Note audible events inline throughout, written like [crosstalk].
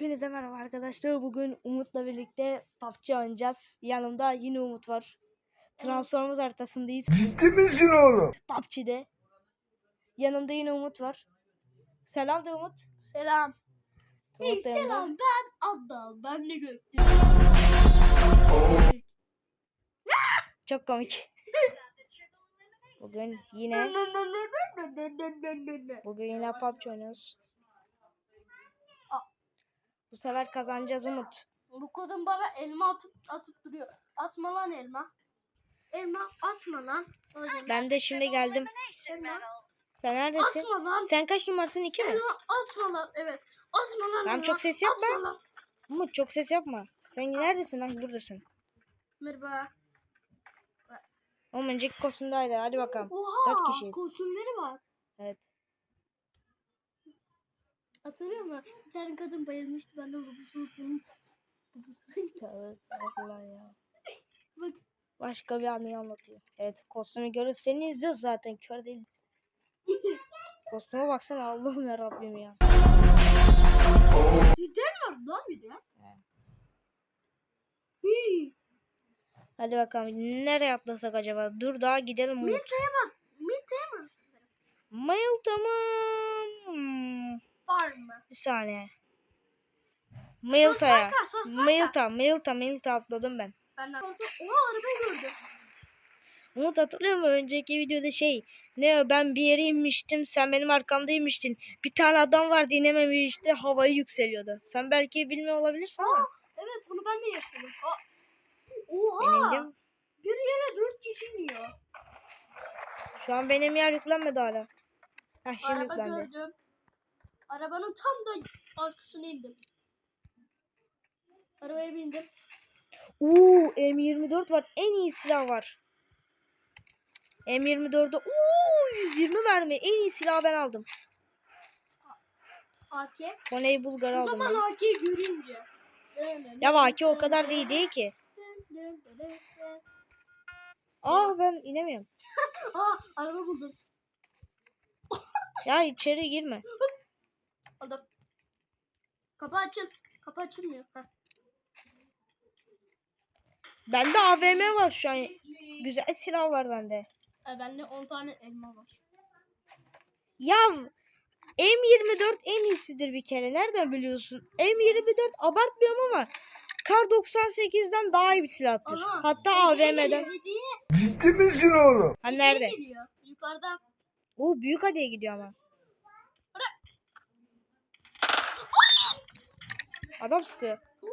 Hepinize merhaba arkadaşlar. Bugün Umut'la birlikte PUBG oynayacağız. Yanımda yine Umut var. Transformers haritasındayız. Ciddi misin oğlum? PUBG'de. Yanımda yine Umut var. Selam de Umut. Selam. Umut da yanında. selam ben Adal. Ben de Göktürk. Çok komik. Bugün yine [laughs] bugün yine PUBG oynuyoruz. Bu sefer kazanacağız Umut. Bu kadın bana elma atıp atıp duruyor. Atma lan elma. Elma atma lan. Öyle. Ben de şimdi geldim. Elma Sen neredesin? atma lan. Sen kaç numarasın? 2 mi? Elma atma lan. Evet. Atma lan. Tamam, elma. çok ses yapma. Atma lan. Umut çok ses yapma. Sen neredesin lan? Buradasın. Merhaba. Oğlum önceki kostümdeydi. Hadi bakalım. Oha. Dört kişiyiz. Kostümleri var. Evet. Hatırlıyor musun? Bir tane kadın bayılmıştı. Ben de babası unuttum. Tövbe estağfurullah ya. Bak. Başka bir anıyı anlatıyor. Evet kostümü görüyoruz. Seni izliyoruz zaten. Kör değiliz. Kostüme baksana Allah'ım ya Rabbim ya. Cidden var lan bir de. Hadi bakalım nereye atlasak acaba? Dur daha gidelim. Milta'ya bak. Milta'ya bak. Mail tamam. Hmm, Var mı? Bir saniye. Var. Mailta, Mailta, Mailta atladım ben. Ben de. Oha arabayı gördüm. Umut hatırlıyor musun? Önceki videoda şey ne ben bir yere inmiştim sen benim arkamdaymıştın. Bir tane adam vardı inememişti havayı yükseliyordu. Sen belki bilmiyor olabilirsin ama Evet onu ben de yaşadım. Aa, ben Oha! indim. Bir yere dört kişi iniyor. Şu an benim yer yüklenmedi hala. Heh şimdi Araba yüklendi. gördüm. Arabanın tam da arkasına indim. Arabaya bindim. Uuu M24 var en iyi silah var. M24'de uuu 120 mermi en iyi silahı ben aldım. AK. Koney Bulgar O aldım. zaman ben. AK'yi görünce. Ya Vaki o kadar değil değil ki. Aa ben inemiyorum. [laughs] Aa araba buldum. Ya içeri girme. Kapı açıl. Kapı açılmıyor. Heh. Bende AVM var şu an. Güzel silah var bende. E, bende 10 tane elma var. Ya M24 en iyisidir bir kere. Nereden biliyorsun? M24 abartmıyorum ama Kar 98'den daha iyi bir silahtır. Aha, Hatta AVM'den. Ciddi misin oğlum? Ha nerede? geliyor. Yukarıda. O büyük adaya gidiyor ama. Adam sıkıyor. Bir.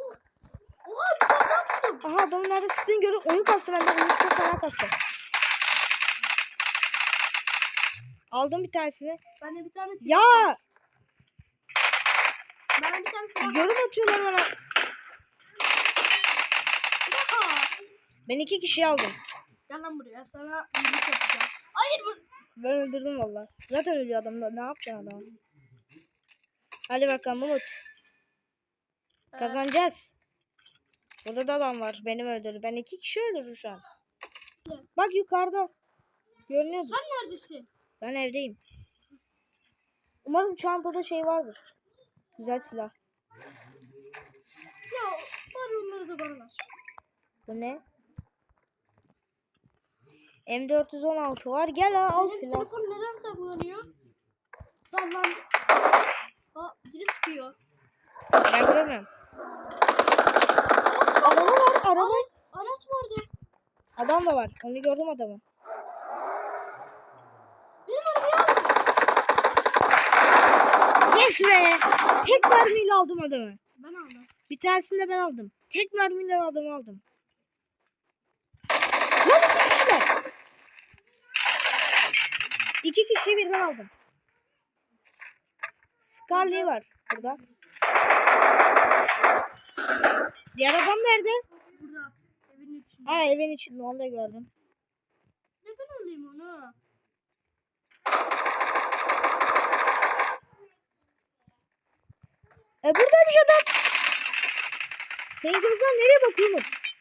Aha adamın nerede sıktığını görüp oyun kastı bende. Oyun çok fena kastı. Aldım bir tanesini. Bende bir tane silah Ya var. Bende bir tane silah var. yorum atıyorlar bana. Aha. Ben iki kişi aldım. Gel lan buraya sana iyilik yapacağım. Hayır bu. Ben öldürdüm valla. Zaten ölüyor adam da. Ne yapacaksın adam? Hadi bakalım Umut. Ee, Kazanacağız. Burada da adam var. Benim öldürdü. Ben iki kişi öldürdüm şu an. Bak yukarıda. Görünüyor. sen neredesin? Ben evdeyim. Umarım çantada şey vardır. Güzel silah. Ya bari onları da bana ver. Bu ne? M416 var. Gel al, al Senin silah. telefon neden saklanıyor? Sallandı. Aa biri sıkıyor. Ben görmüyorum. Araba. Araç vardı. Adam da var. Onu gördüm adamı. Benim arabayı aldı. Yes be. Tek mermiyle aldım adamı. Ben aldım. Bir tanesini de ben aldım. Tek mermiyle adamı aldım. Lan iki kişiler. İki kişiyi birden aldım. Scarlet var burada. Diğer adam nerede? Burada. Evin içinde. Ha evin içinde onu da gördüm. Ne ben alayım onu? E buradaymış adam. Senin gözler nereye bakıyor mu?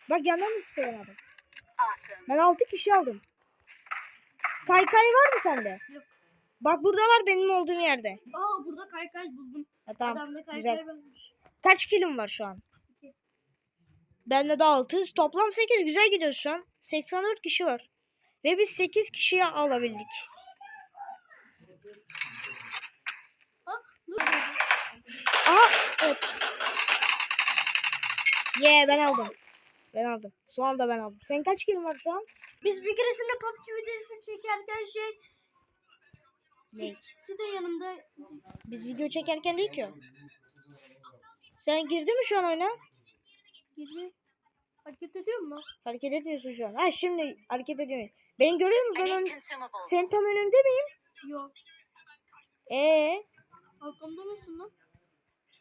Bak yandan mı sıkıyor adam? Ben altı kişi aldım. Kaykay var mı sende? Yok. Bak burada var benim olduğum yerde. Aa burada kaykay buldum. Ha, tamam Adamda kaykay güzel. varmış. Kaç kilim var şu an? Bende de 6. Toplam 8. Güzel gidiyoruz şu an. 84 kişi var. Ve biz 8 kişiye alabildik. Aha evet. Yeah ben aldım. Ben aldım. Son anda ben aldım. Senin kaç kilin var şu an? Biz bir keresinde PUBG videosu çekerken şey Ne? ikisi de yanımda Biz video çekerken değil ki. Sen girdin mi şu an oyuna? gibi hareket ediyor mu? Hareket etmiyorsun şu an. Ha şimdi hareket ediyorum. Beni görüyor musun? Ben ön- senin tam önünde miyim? Yok. Ee, Arkamda mısın lan?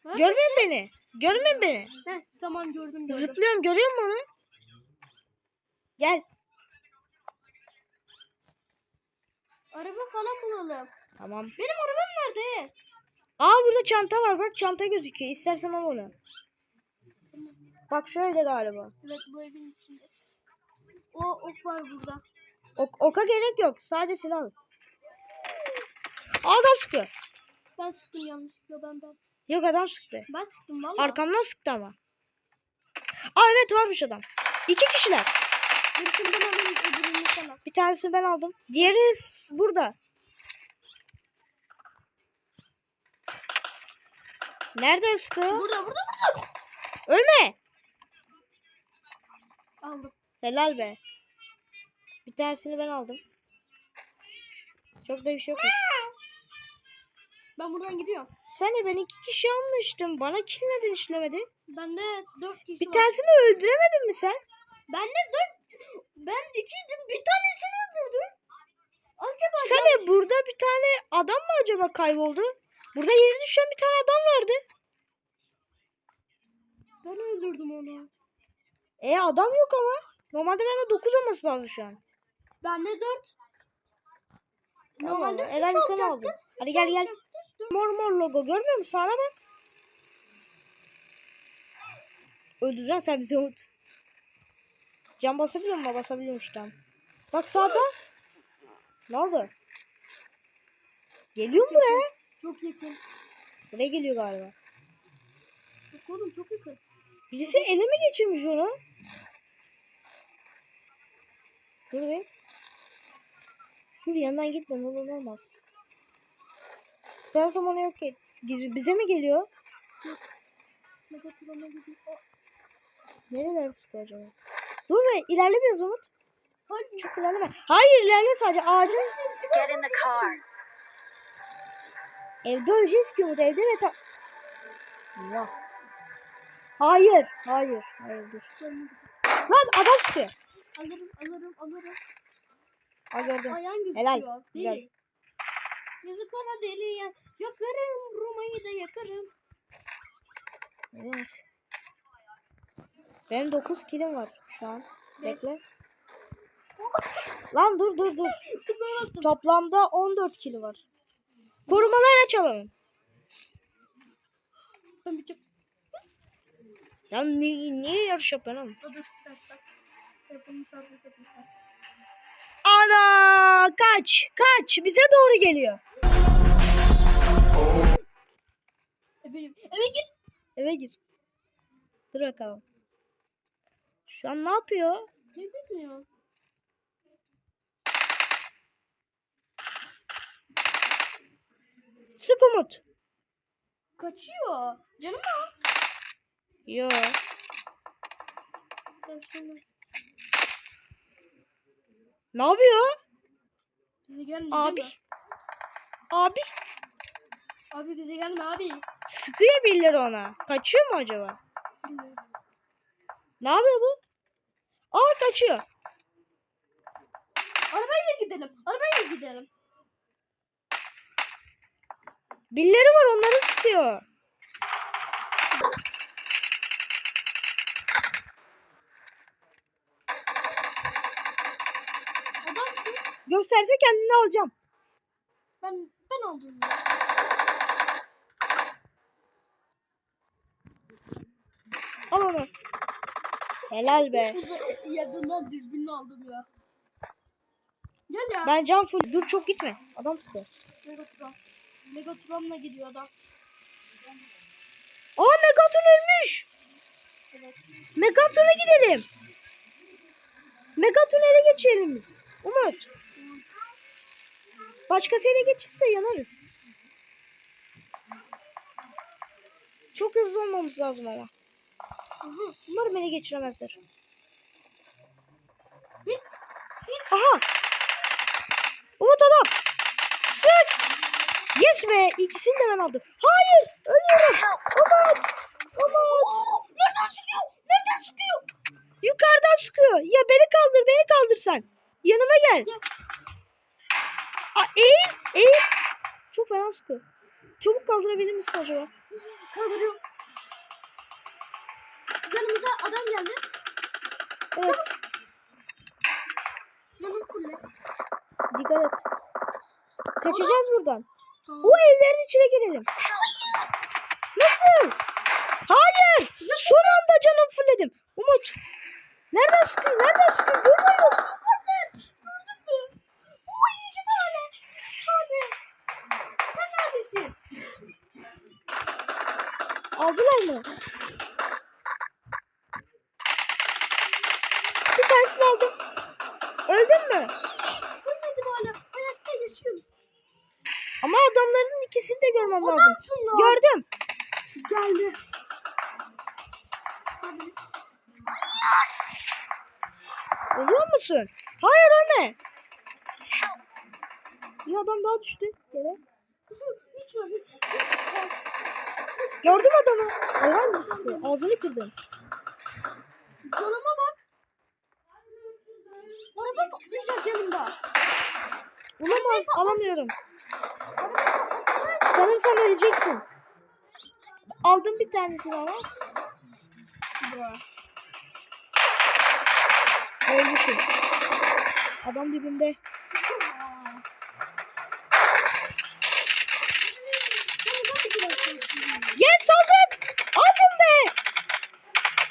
Görmüyor musun beni? Görmüyor musun beni? Heh, tamam gördüm gördüm. Zıplıyorum görüyor musun onu? Gel. Araba falan bulalım. Tamam. Benim arabam nerede? Aa burada çanta var. Bak çanta gözüküyor. İstersen al onu. Bak şöyle galiba. Evet bu evin içinde. O ok var burada. Ok, oka gerek yok. Sadece silah al. Adam sıkıyor. Ben sıktım yanlışlıkla benden. Yok adam sıktı. Ben sıktım valla. Arkamdan sıktı ama. Aa evet varmış adam. İki kişiler. Birisini ben alayım öbürünü sen al. Bir tanesini ben aldım. Diğeri burada. Nerede sıkıyor? Burada burada burada. Ölme. Helal be. Bir tanesini ben aldım. Çok da bir şey yokmuş. Ben buradan gidiyorum. Sen de ben iki kişi almıştım. Bana kill neden işlemedi? Bende dört kişi Bir var. tanesini öldüremedin mi sen? Bende dört. Ben ikiydim. Bir tanesini öldürdüm. Acaba Sen de burada bir tane adam mı acaba kayboldu? Burada yere düşen bir tane adam vardı. ben öldürdüm onu. E adam yok ama. Normalde bende 9 olması lazım şu an. Bende dört. Allah Normalde Allah. üç Herhalde sen olacaktı. aldın. Hadi gel gel. Mor mor logo görmüyor musun? Sana bak. Öldüreceksin sen bizi Umut. Can basabiliyor mu? Basabiliyormuş tam. Bak sağda. Ne oldu? Geliyor mu buraya? Çok yakın. Buraya geliyor galiba. Bak oğlum çok yakın. Birisi ele mi geçirmiş onu? Dur be. Dur yandan gitme ne olur olmaz. Sen zamanı yok. Giz- Bize mi geliyor? Megatron'a gidiyor. Nereler sıkıyor acaba? Dur be ilerle biraz Umut. Hayır. Çok ilerleme. Hayır ilerle sadece ağacın. Get in the car. Evde öleceğiz ki Umut evde ve ta... Allah. Hayır. Hayır. Hayır dur. Lan adam sıkıyor. Alırım alırım alırım. Ha gördüm. Ayağın gözüküyor. Helal, Deli. güzel. Yüzü kara deli ya. Yakarım Roma'yı da yakarım. Evet. Benim 9 kilim var şu an. Beş. Bekle. [laughs] Lan dur dur dur. Toplamda 14 kilo var. Korumalar açalım. Ben bir. Ya niye, niye yarış yapıyorsun? Dur dur. Telefonumu şarj edeyim. Ana kaç kaç bize doğru geliyor. Eve, eve git. Eve gir. Dur bakalım. Şu an ne yapıyor? Ne bilmiyor. Sık Umut. Kaçıyor. Canım az. Yo. Ne yapıyor? Bize gelme. Abi. Abi. Abi Abi bize gelme abi. sıkıyor birileri ona. Kaçıyor mu acaba? Bilmiyorum. Ne yapıyor bu? Aa kaçıyor. Arabayla gidelim. Arabayla gidelim. Birileri var onları sıkıyor. Gösterse kendini alacağım. Ben ben aldım. ya. Al onu. Helal be. [laughs] Burada yakından dürbünü aldım ya. Gel ya. Ben can full. Dur çok gitme. Adam sıkıyor. Megatron. Megatron'la gidiyor adam. Aa Megatron ölmüş. Evet. Megatron'a gidelim. Megatron'u ele geçirelim biz. Umut. Başkası ele geçirse yanarız. Çok hızlı olmamız lazım ama. Aha. Umarım ele geçiremezler. Aha! Umut adam! Sık! Yes be! İkisini de ben aldım. Hayır! Ölüyorum! Umut! Umut! Nereden sıkıyor? Nereden sıkıyor? Yukarıdan sıkıyor. Ya beni kaldır, beni kaldır sen. Yanıma gel. Gel. Aa, eğil, eğil. Çok fena sıkıyor. Çabuk kaldırabilir misin acaba? Kaldırıyorum. Yanımıza adam geldi. Evet. Canım fulle. Dikkat et. Kaçacağız buradan. Tamam. O evlerin içine girelim. Nasıl? Hayır. Son anda canım fulledim. Umut. Nereden sıkıyor? Nereden sıkıyor? Görmüyorum. Aldılar mı? Bir tanesini aldım. Öldün mü? Görmedim hala. Hayatta yaşıyorum. Ama adamların ikisini de görmem lazım. Adamsın lan. Gördüm. Geldi. Hadi. Ölüyor musun? Hayır ölme. Bir adam daha düştü yere. Hiç var. Gördüm adamı. Hayvan mı sıkıyor? Ağzını kırdım. Canıma bak. Araba patlayacak yanımda. Bulamam. Alamıyorum. Sanırsam öleceksin. Aldım bir tanesini ama. Öldüsün. Adam dibimde. Yes aldım. Aldım be.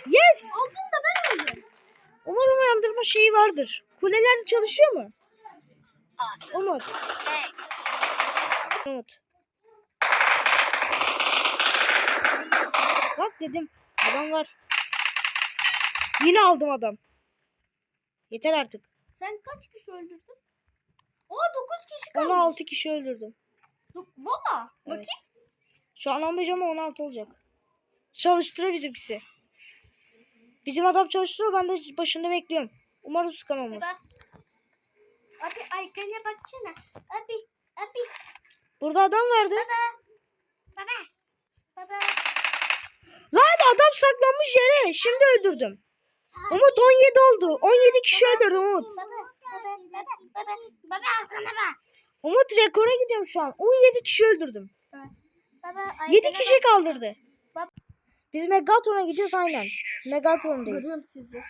Yes. Aldın da ben öldüm. Umarım uyandırma şeyi vardır. Kuleler çalışıyor mu? Umut. Umut. Bak dedim. Adam var. Yine aldım adam. Yeter artık. Sen kaç kişi öldürdün? Aa 9 kişi kalmış. 16 kişi öldürdüm. Valla. Evet. Bakayım. Şu an 15 ama 16 olacak. Çalıştırıyor bizimkisi. Bizim adam çalıştırıyor ben de başında bekliyorum. Umarım sıkamamız. Baba. Abi arkana baksana. Abi. Abi. Burada adam vardı. Baba. Baba. Baba. Lan adam saklanmış yere. Şimdi öldürdüm. Umut 17 oldu. 17 kişi öldürdüm Umut. Baba. Baba. Baba. Baba. Baba arkana bak. Umut rekora gidiyorum şu an. 17 kişi öldürdüm. Baba. 7 arkana kişi kaldırdı. Bak. Biz Megatron'a gidiyoruz aynen. Megatron'dayız. Görüyorum sizi.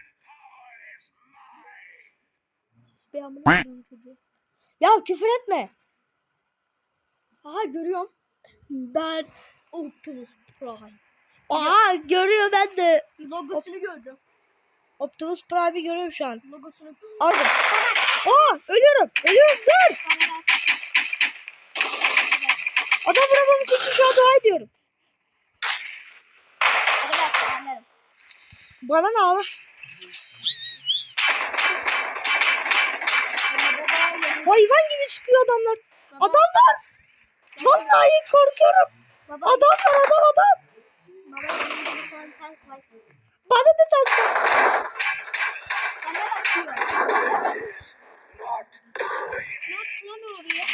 Bir amına koyayım çocuğu. Ya küfür etme. Aha görüyorum. Ben Optimus Prime. Aa görüyor ben de. Logosunu gördüm. Optimus Prime'i görüyorum şu an. Logosunu. Aldım. Aa ölüyorum. Ölüyorum dur. Adam vuramaması için şu an dua ediyorum. Bana ne ala? Hayvan gibi sıkıyor adamlar. Adam var. Vallahi korkuyorum. Baba. Adam var adam adam. Baba. Bana da takma. Bana bakıyor. Ne oluyor?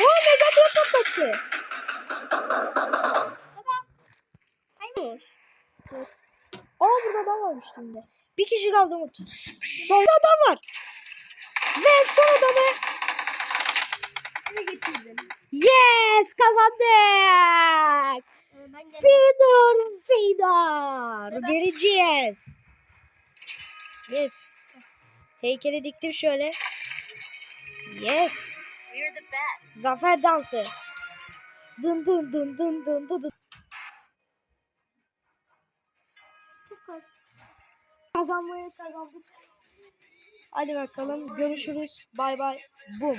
Aa Megatron patlattı. Baba. Hayır. Aa burada adam varmış şimdi. Bir kişi kaldı Umut. Solda adam var. Ve son adamı. Ne getirdim? Yes kazandık. Ee, Fedor. Evet. Vereceğiz. Yes. Heykeli diktim şöyle. Yes. Zafer dansı. Dın dın dın dın dın dın dın. Kazanmayı kazandık. Hadi bakalım görüşürüz. Bay bay. Bum.